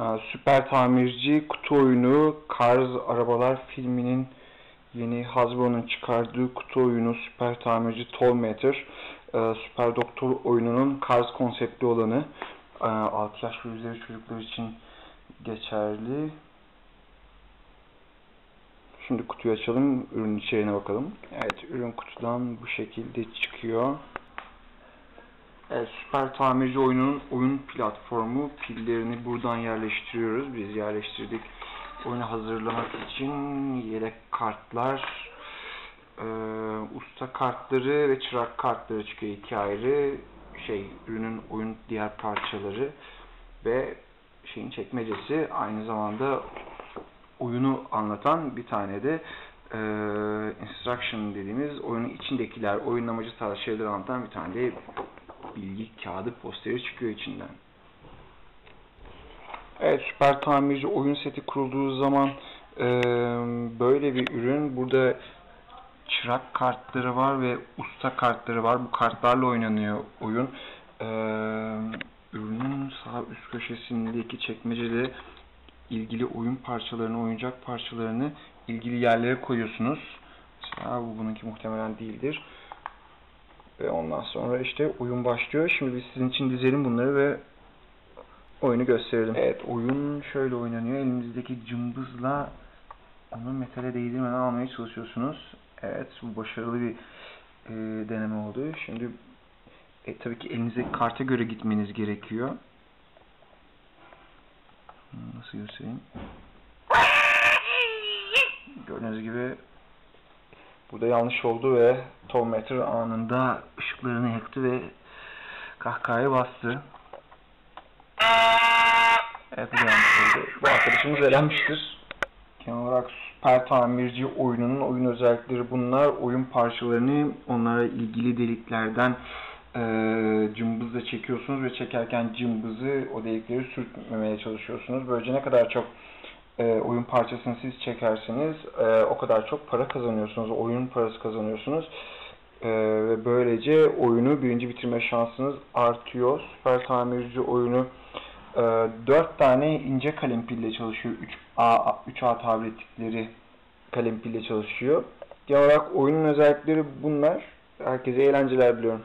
Ee, Süper Tamirci kutu oyunu Cars Arabalar filminin yeni Hasbro'nun çıkardığı kutu oyunu Süper Tamirci Tollmater ee, Süper Doktor oyununun Cars konseptli olanı Ee, 6 yaş ve üzeri çocuklar için geçerli. Şimdi kutuyu açalım, ürün içeriğine bakalım. Evet, ürün kutudan bu şekilde çıkıyor. Evet, Süper Tamirci oyunun oyun platformu. Pillerini buradan yerleştiriyoruz. Biz yerleştirdik. Oyunu hazırlamak için yedek kartlar, e, usta kartları ve çırak kartları çıkıyor iki ayrı. Şey, ürünün oyun diğer parçaları ve şeyin çekmecesi aynı zamanda oyunu anlatan bir tane de e, instruction dediğimiz oyunun içindekiler, oyun amacı tarzı şeyleri anlatan bir tane de bilgi kağıdı posteri çıkıyor içinden. Evet, Süper Tamirci oyun seti kurulduğu zaman e, böyle bir ürün. Burada çırak kartları var ve usta kartları var. Bu kartlarla oynanıyor oyun. E, ürünün sağ üst köşesindeki çekmecede ilgili oyun parçalarını, oyuncak parçalarını ilgili yerlere koyuyorsunuz. Mesela bu bununki muhtemelen değildir. Ve ondan sonra işte oyun başlıyor. Şimdi biz sizin için dizelim bunları ve oyunu gösterelim. Evet oyun şöyle oynanıyor. Elinizdeki cımbızla onu metale değdirmeden almaya çalışıyorsunuz. Evet bu başarılı bir e, deneme oldu. Şimdi e, tabii ki elinizdeki karta göre gitmeniz gerekiyor. Nasıl göstereyim? Gördüğünüz gibi burada yanlış oldu ve Tollmeter anında ışıklarını yaktı ve kahkahaya bastı. Evet yanlış oldu. Bu arkadaşımız elenmiştir. Genel olarak Süper Tamirci oyununun oyun özellikleri bunlar. Oyun parçalarını onlara ilgili deliklerden e, cımbızla çekiyorsunuz ve çekerken cımbızı o delikleri sürtmemeye çalışıyorsunuz. Böylece ne kadar çok e, oyun parçasını siz çekerseniz e, o kadar çok para kazanıyorsunuz. Oyun parası kazanıyorsunuz. E, ve böylece oyunu birinci bitirme şansınız artıyor. Süper Tamirci oyunu e, 4 tane ince kalem pille çalışıyor. 3A, 3A tabir ettikleri kalem pille çalışıyor. Genel olarak oyunun özellikleri bunlar. Herkese eğlenceler diliyorum.